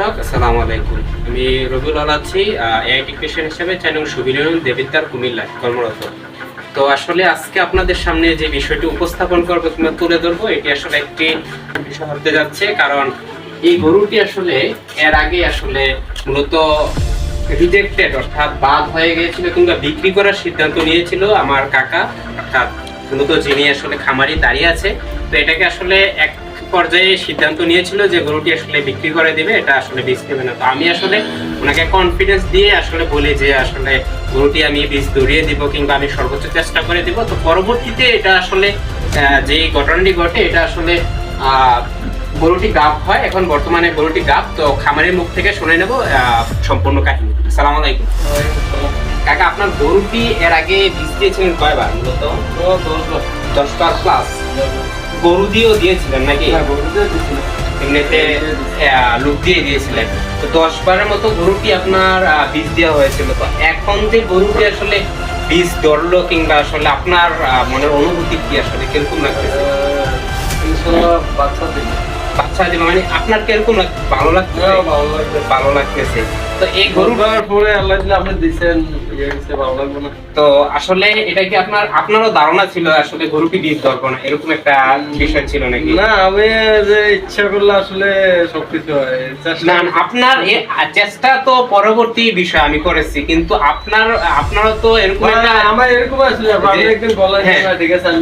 দর্শক, আসসালামু আলাইকুম। আমি রবিউল আল আছি এআই টেকনিশিয়ান হিসেবে চ্যানেল সুবিলিয়ন দেবিদ্যার কুমিল্লায় কর্মরত। তো আসলে আজকে আপনাদের সামনে যে বিষয়টি উপস্থাপন করব কিংবা তুলে ধরবো, এটি আসলে একটি বিষয় হতে যাচ্ছে, কারণ এই গরুটি আসলে এর আগে আসলে মূলত রিজেক্টেড অর্থাৎ বাদ হয়ে গিয়েছিল কিংবা বিক্রি করার সিদ্ধান্ত নিয়েছিল আমার কাকা, অর্থাৎ মূলত যিনি আসলে খামারি দাঁড়িয়ে আছে। তো এটাকে আসলে এক পর্যায়ে সিদ্ধান্ত নিয়েছিল যে গরুটি আসলে বিক্রি করে দিবে এটা আসলে বীজ দেবে না। তো আমি আসলে ওনাকে কনফিডেন্স দিয়ে আসলে বলি যে আসলে গরুটি আমি বীজ দৌড়িয়ে দিব কিংবা আমি সর্বোচ্চ চেষ্টা করে দিব। তো পরবর্তীতে এটা আসলে আহ, যে ঘটনাটি ঘটে এটা আসলে গরুটি গাব হয়। এখন বর্তমানে গরুটি গাব তো খামারের মুখ থেকে শুনে নেব সম্পূর্ণ কাহিনী। সালাম আলাইকুম। কাকা আপনার গরুটি এর আগে বীজ দিয়েছিলেন কয়বার? মূলত দশ বার প্লাস গরু দিয়েও দিয়েছিলেন নাকি? এমনিতে আহ, লোক দিয়ে দিয়েছিলেন। তো দশ বারের মতো গরুটি আপনার আহ, বীজ দেওয়া হয়েছিল। তো এখন যে গরুটি আসলে বীজ ধরলো কিংবা আসলে আপনার মনের অনুভূতি কি আসলে? কীরকম লাগতেছে? দিবে মানে আপনার কীরকম ভালো লাগছে ভালো লাগতেছে। তো এই গরু তো আসলে এটা কি আপনার আপনারও ধারণা ছিল আসলে বীজ ধরবো না এরকম একটা বিষয় ছিল নাকি? না আমি যে ইচ্ছা করলে আসলে সবকিছু হয়। চেষ্টা- না আপনার চেষ্টা তো পরবর্তী বিষয় আমি করেছি কিন্তু আপনার আপনারও তো এরকম আমার এরকম আসলে যে- একদিন বলাই হ্যাঁ। ঠিক আছে আমি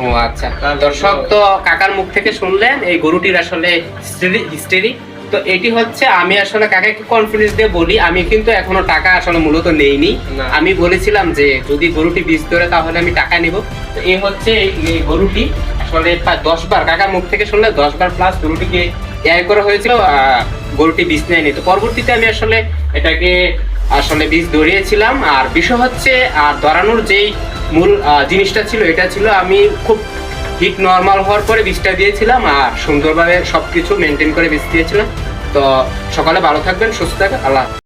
ও আচ্ছা দর্শক তো কাকার মুখ থেকে শুনলেন এই গরুটির আসলে হিস্টেরি তো এটি হচ্ছে আমি আসলে কাকাকে কনফিডেন্স দিয়ে বলি আমি কিন্তু এখনও টাকা আসলে মূলত নেইনি। আমি বলেছিলাম যে যদি গরুটি বীজ ধরে তাহলে আমি টাকা নিব। তো এই হচ্ছে এই- গরুটি আসলে দশ বার কাকার মুখ থেকে শুনলে দশ বার প্লাস গরুটিকে এয়ার করা হয়েছিল গরুটি বীজ নেয়নি। তো পরবর্তীতে আমি আসলে এটাকে আসলে বীজ ধরিয়েছিলাম, আর বিষয় হচ্ছে আর ধরানোর যেই মূল জিনিসটা ছিল, এটা ছিল আমি খুব হিট নর্মাল হওয়ার পরে বীজটা দিয়েছিলাম, আর সুন্দরভাবে সব কিছু মেনটেন করে বীজ দিয়েছিলাম তো সকালে ভালো থাকবেন, সুস্থ থাকবেন, আল্লাহ।